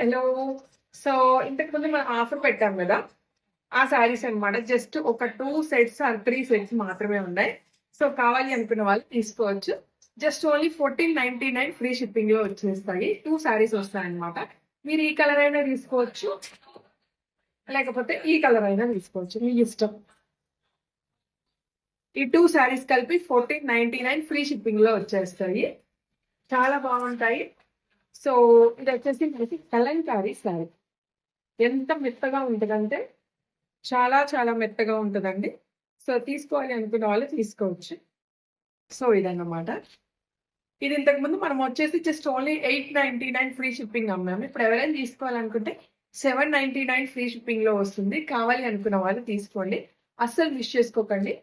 Hello so ఇంతకు ముందు మనం ఆఫర్ పెట్టాం కదా ఆ శారీస్ అన్నమాట. జస్ట్ ఒక two sets or three sets మాత్రమే ఉన్నాయి. సో కావాలి అనుకున్న వాళ్ళు తీసుకోవచ్చు. Just only fourteen ninety nine free షిప్పింగ్లో వచ్చేస్తాయి. టూ శారీస్ వస్తాయి అనమాట మీరు ఈ కలర్ అయినా తీసుకోవచ్చు. లేకపోతే ఈ కలర్ అయినా తీసుకోవచ్చు. మీ ఇష్టం. ఈ టూ శారీస్ కలిపి ఫోర్టీన్ నైన్టీ నైన్ ఫ్రీ షిప్పింగ్లో వచ్చేస్తాయి. చాలా బాగుంటాయి. సో ఇది వచ్చేసి మనకి కలంకారీ శారీ. ఎంత మెత్తగా ఉంటుందంటే చాలా చాలా మెత్తగా ఉంటుందండి. సో తీసుకోవాలి అనుకున్న వాళ్ళు తీసుకోవచ్చు. సో ఇదన్నమాట. ఇది ఇంతకుముందు మనం వచ్చేసి just only eight ninety nine free shipping అమ్మాము. ఇప్పుడు ఎవరైనా తీసుకోవాలనుకుంటే సెవెన్ నైంటీ నైన్ ఫ్రీ షిప్పింగ్లో వస్తుంది. కావాలి అనుకున్న వాళ్ళు తీసుకోండి. అస్సలు మిస్ చేసుకోకండి.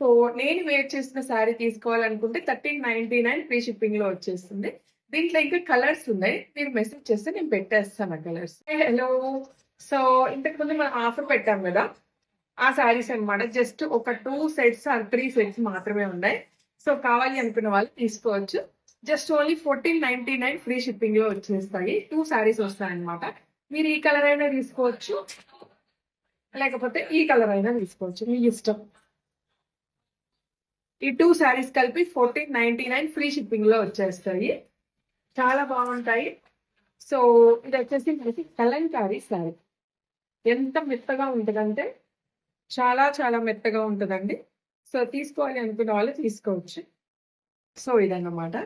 సో నేను వేర్ చేసిన శారీ తీసుకోవాలనుకుంటే థర్టీన్ నైంటీ నైన్ ఫ్రీ షిప్పింగ్లో వచ్చేస్తుంది. దీంట్లో ఇంకా కలర్స్ ఉన్నాయి. మీరు మెసేజ్ చేస్తే నేను పెట్టేస్తాను ఆ కలర్స్. హలో సో ఇంతకు ముందు మనం ఆఫర్ పెట్టాం కదా ఆ శారీస్ అన్నమాట. జస్ట్ ఒక two sets or three sets మాత్రమే ఉన్నాయి. సో కావాలి అనుకున్న వాళ్ళు తీసుకోవచ్చు. Just only fourteen ninety nine free షిప్పింగ్లో వచ్చేస్తాయి. టూ శారీస్ వస్తాయన్నమాట. మీరు ఈ కలర్ అయినా తీసుకోవచ్చు. లేకపోతే ఈ కలర్ అయినా తీసుకోవచ్చు. మీ ఇష్టం. ఈ టూ శారీస్ కలిపి ఫోర్టీన్ నైన్టీ నైన్ ఫ్రీ షిప్పింగ్లో వచ్చేస్తాయి. చాలా బాగుంటాయి. సో ఇది వచ్చేసి మనకి కలంకారీ శారీ. ఎంత మెత్తగా ఉంటుందంటే చాలా చాలా మెత్తగా ఉంటుందండి. సో తీసుకోవాలి అనుకున్న వాళ్ళు తీసుకోవచ్చు. సో ఇదన్నమాట.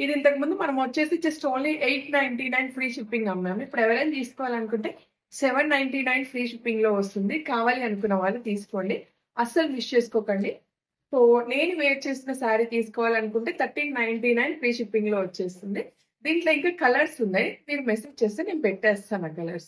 ఇది ఇంతకుముందు మనం వచ్చేసి just only eight ninety nine free shipping అమ్మాము. ఇప్పుడు ఎవరైనా తీసుకోవాలనుకుంటే సెవెన్ నైంటీ నైన్ ఫ్రీ షిప్పింగ్లో వస్తుంది. కావాలి అనుకున్న వాళ్ళు తీసుకోండి. అస్సలు మిస్ చేసుకోకండి. సో నేను వేర్ చేసిన శారీ తీసుకోవాలనుకుంటే థర్టీన్ నైన్టీ నైన్ ఫ్రీ షిప్పింగ్లో వచ్చేస్తుంది. దీంట్లో ఇంకా కలర్స్ ఉన్నాయి. మీరు మెసేజ్ చేస్తే నేను పెట్టేస్తాను ఆ కలర్స్.